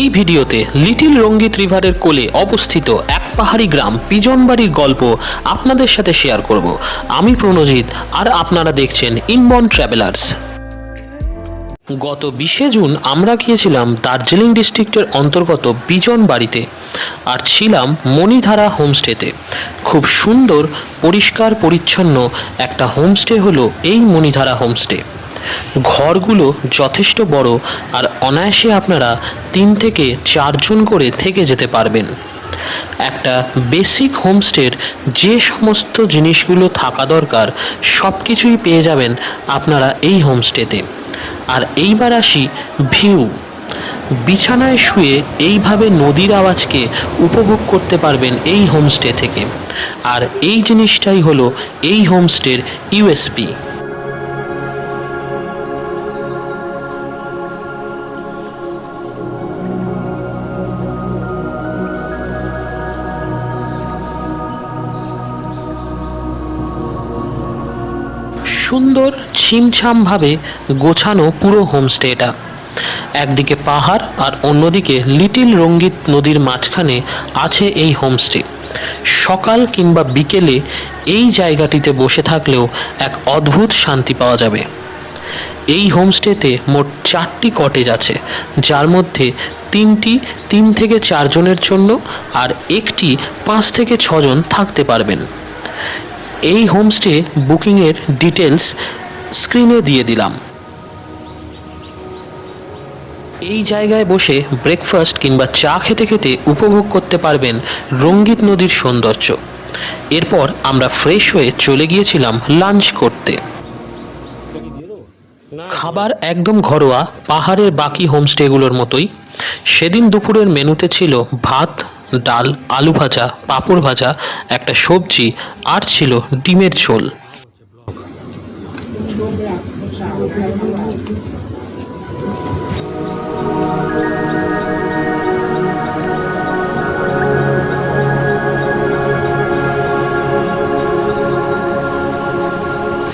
এই ভিডিওতে লিটিল রঙ্গিত রিভারের কোলে অবস্থিত এক পাহাড়ি গ্রাম পিজনবাড়ির গল্প আপনাদের সাথে শেয়ার করব। আমি প্রণজিৎ, আর আপনারা দেখছেন ইনবন ট্রাভেলার্স। গত বিশে জুন আমরা গিয়েছিলাম দার্জিলিং ডিস্ট্রিক্টের অন্তর্গত বিজন বাড়িতে আর ছিলাম মণিধারা হোমস্টেতে। খুব সুন্দর, পরিষ্কার, পরিচ্ছন্ন একটা হোমস্টে হলো এই মণিধারা হোমস্টে। ঘরগুলো যথেষ্ট বড় আর অনায়াসে আপনারা তিন থেকে চারজন করে থেকে যেতে পারবেন। একটা বেসিক হোমস্টের যে সমস্ত জিনিসগুলো থাকা দরকার সব কিছুই পেয়ে যাবেন আপনারা এই হোমস্টেতে আর এইবার আসি ভিউ বিছানায় শুয়ে এইভাবে নদীর আওয়াজকে উপভোগ করতে পারবেন এই হোমস্টে থেকে। আর এই জিনিসটাই হলো এই হোমস্টের ইউএসপি সুন্দর, ছিমছামভাবে গোছানো পুরো হোমস্টেটা একদিকে পাহাড় আর অন্যদিকে লিটিল রঙ্গিত নদীর মাঝখানে আছে এই হোমস্টে। সকাল কিংবা বিকেলে এই জায়গাটিতে বসে থাকলেও এক অদ্ভুত শান্তি পাওয়া যাবে। এই হোমস্টেতে মোট চারটি কটেজ আছে, যার মধ্যে তিনটি তিন থেকে চারজনের জন্য আর একটি পাঁচ থেকে ছজন থাকতে পারবেন। এই হোমস্টে বুকিংয়ের ডিটেলস স্ক্রিনে দিয়ে দিলাম। এই জায়গায় বসে ব্রেকফাস্ট কিংবা চা খেতে খেতে উপভোগ করতে পারবেন রঙ্গিত নদীর সৌন্দর্য। এরপর আমরা ফ্রেশ হয়ে চলে গিয়েছিলাম লাঞ্চ করতে। খাবার একদম ঘরোয়া, পাহাড়ের বাকি হোমস্টেগুলোর মতোই। সেদিন দুপুরের মেনুতে ছিল ভাত ডাল, আলু ভাজা, পাঁপড় ভাজা, একটা সবজি আর ছিল ডিমের ঝোল।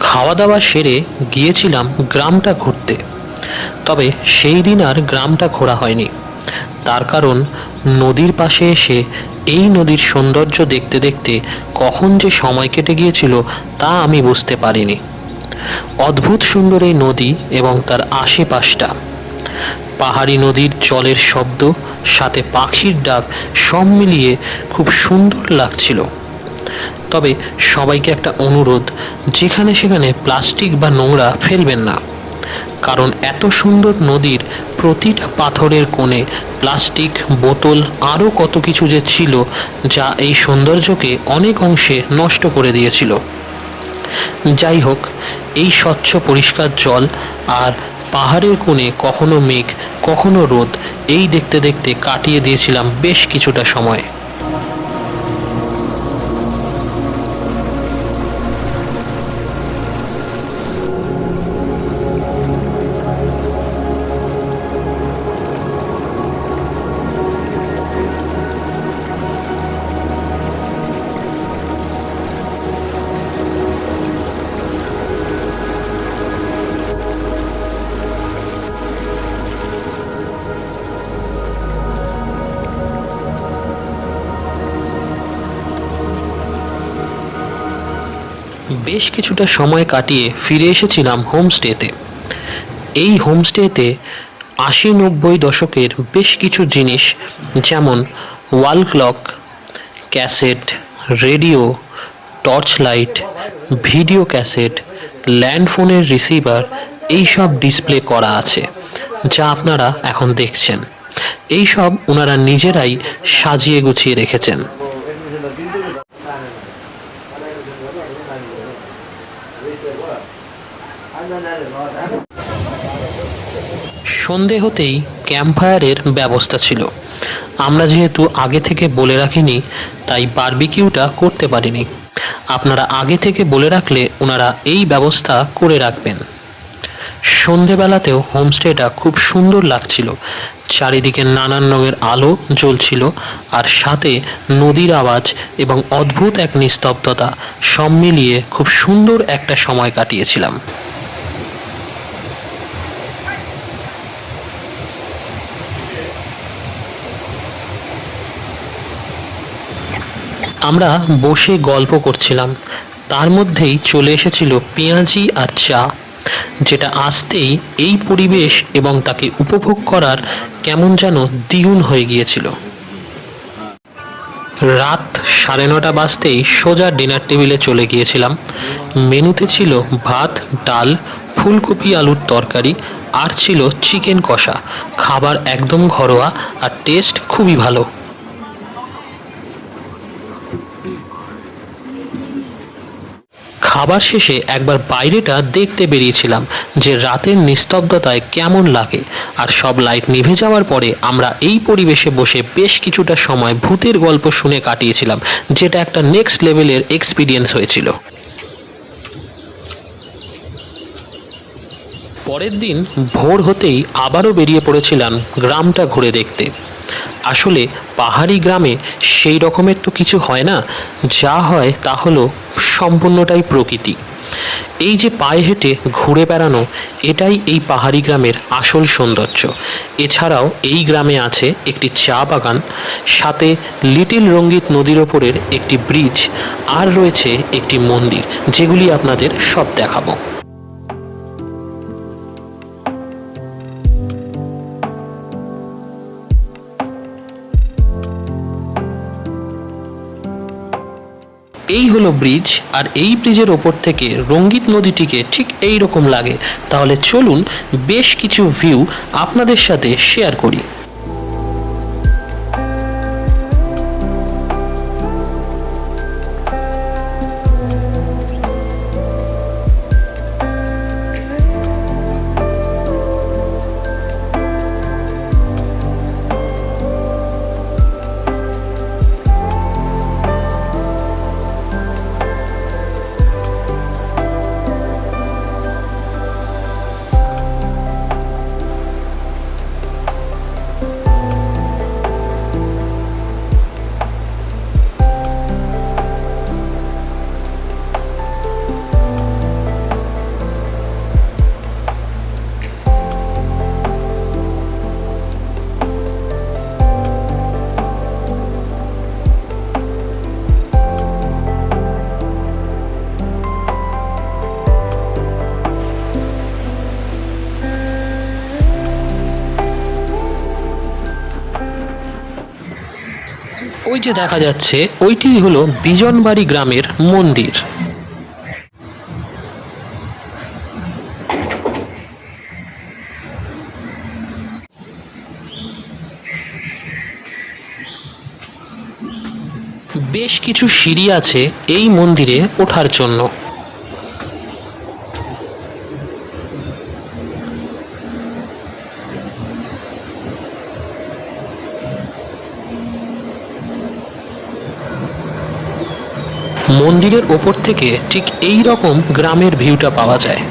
খাওয়া দাওয়া সেরে গিয়েছিলাম গ্রামটা ঘুরতে। তবে সেই দিন আর গ্রামটা ঘোরা হয়নি। তার কারণ নদীর পাশে এসে এই নদীর সৌন্দর্য দেখতে দেখতে কখন যে সময় কেটে গিয়েছিল তা আমি বুঝতে পারিনি। অদ্ভুত সুন্দর এই নদী এবং তার আশেপাশটা। পাহাড়ি নদীর জলের শব্দ, সাথে পাখির ডাক, সব মিলিয়ে খুব সুন্দর লাগছিল। তবে সবাইকে একটা অনুরোধ, যেখানে সেখানে প্লাস্টিক বা নোংরা ফেলবেন না। কারণ এত সুন্দর নদীর প্রতিটা পাথরের কোণে প্লাস্টিক, বোতল, আরও কত কিছু যে ছিল যা এই সৌন্দর্যকে অনেক অংশে নষ্ট করে দিয়েছিল। যাই হোক, এই স্বচ্ছ পরিষ্কার জল আর পাহাড়ের কোণে কখনো মেঘ, কখনো রোদ, এই দেখতে দেখতে কাটিয়ে দিয়েছিলাম বেশ কিছুটা সময়। বেশ কিছুটা সময় কাটিয়ে ফিরে এসেছিলাম হোমস্টেতে। এই হোমস্টেতে আশি নব্বই দশকের বেশ কিছু জিনিস, যেমন wall clock, cassette, radio torch light video cassette, ল্যান্ডফোনের receiver, এইসব ডিসপ্লে করা আছে, যা আপনারা এখন দেখছেন। এই সব ওনারা নিজেরাই সাজিয়ে গুছিয়ে রেখেছেন। সন্ধে হতেই ক্যাম্পফায়ারের ব্যবস্থা ছিল। আমরা যেহেতু আগে থেকে বলে রাখিনি, তাই বারবিকিউটা করতে পারিনি। আপনারা আগে থেকে বলে রাখলে ওনারা এই ব্যবস্থা করে রাখবেন। সন্ধেবেলাতেও হোমস্টেটা খুব সুন্দর লাগছিল। চারিদিকে নানান রঙের আলো জ্বলছিল আর সাথে নদীর আওয়াজ এবং অদ্ভুত এক নিস্তব্ধতা সব মিলিয়ে খুব সুন্দর একটা সময় কাটিয়েছিলাম। আমরা বসে গল্প করছিলাম। তার মধ্যেই চলে এসেছিল পেঁয়াজি আর চা, যেটা আসতেই এই পরিবেশ এবং তাকে উপভোগ করার কেমন যেন দ্বিগুণ হয়ে গিয়েছিল। রাত সাড়ে নটা বাজতেই সোজা ডিনার টেবিলে চলে গিয়েছিলাম। মেনুতে ছিল ভাত, ডাল, ফুলকপি, আলুর তরকারি, আর ছিল চিকেন কষা। খাবার একদম ঘরোয়া আর টেস্ট খুবই ভালো। খাবার শেষে একবার বাইরেটা দেখতে বেরিয়েছিলাম যে রাতের নিস্তব্ধতায় কেমন লাগে। আর সব লাইট নিভে যাওয়ার পরে আমরা এই পরিবেশে বসে বেশ কিছুটা সময় ভূতের গল্প শুনে কাটিয়েছিলাম, যেটা একটা নেক্সট লেভেলের এক্সপিরিয়েন্স হয়েছিল। পরের দিন ভোর হতেই আবারও বেরিয়ে পড়েছিলাম গ্রামটা ঘুরে দেখতে। আসলে পাহাড়ি গ্রামে সেই রকমের তো কিছু হয় না, যা হয় তা হলো সম্পূর্ণটাই প্রকৃতি। এই যে পায়ে হেঁটে ঘুরে বেড়ানো, এটাই এই পাহাড়ি গ্রামের আসল সৌন্দর্য। এছাড়াও এই গ্রামে আছে একটি চা বাগান, সাথে লিটিল রঙ্গিত নদীর ওপরের একটি ব্রিজ, আর রয়েছে একটি মন্দির, যেগুলি আপনাদের সব দেখাবো। এই হলো ব্রিজ আর এই ব্রিজের ওপর থেকে রঙ্গিত নদীটিকে ঠিক এই রকম লাগে। তাহলে চলুন বেশ কিছু ভিউ আপনাদের সাথে শেয়ার করি। ওই যে দেখা যাচ্ছে ওইটি হলো বিজনবাড়ি গ্রামের মন্দির। বেশ কিছু সিঁড়ি আছে এই মন্দিরে ওঠার জন্য। মন্দিরের ওপর থেকে ঠিক এই রকম গ্রামের ভিউটা পাওয়া যায়।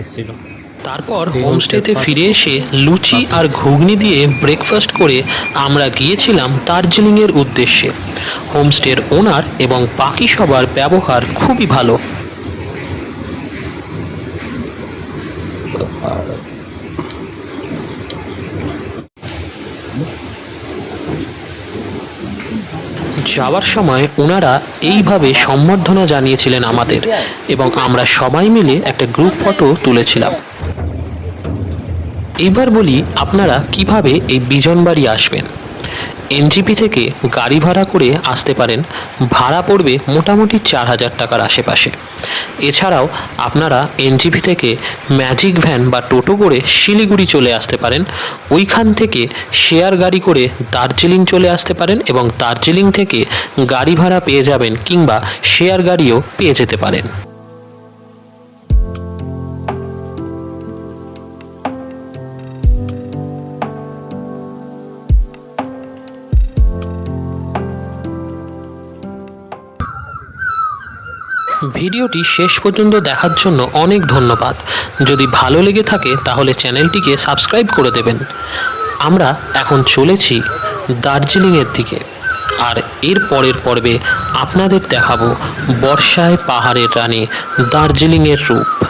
এসেছিল তারপর হোমস্টেতে ফিরে এসে লুচি আর ঘুগনি দিয়ে ব্রেকফাস্ট করে আমরা গিয়েছিলাম দার্জিলিংয়ের উদ্দেশ্যে। হোমস্টের ওনার এবং বাকি সবার ব্যবহার খুবই ভালো। যাওয়ার সময় ওনারা এইভাবে সম্বর্ধনা জানিয়েছিলেন আমাদের এবং আমরা সবাই মিলে একটা গ্রুপ ফটো তুলেছিলাম। এবার বলি আপনারা কীভাবে এই বিজনবাড়ি আসবেন। এনজিপি থেকে গাড়ি ভাড়া করে আসতে পারেন। ভাড়া পড়বে মোটামুটি চার হাজার টাকার আশেপাশে। এছাড়াও আপনারা এনজিপি থেকে ম্যাজিক ভ্যান বা টোটো করে শিলিগুড়ি চলে আসতে পারেন। ওইখান থেকে শেয়ার গাড়ি করে দার্জিলিং চলে আসতে পারেন এবং দার্জিলিং থেকে গাড়ি ভাড়া পেয়ে যাবেন কিংবা শেয়ার গাড়িও পেয়ে যেতে পারেন। ভিডিওটি শেষ পর্যন্ত দেখার জন্য অনেক ধন্যবাদ। যদি ভালো লেগে থাকে, তাহলে চ্যানেলটিকে সাবস্ক্রাইব করে দেবেন। আমরা এখন চলেছি দার্জিলিংয়ের দিকে। আর এর পরের পর্বে আপনাদের দেখাবো বর্ষায় পাহাড়ের রানী দার্জিলিংয়ের রূপ।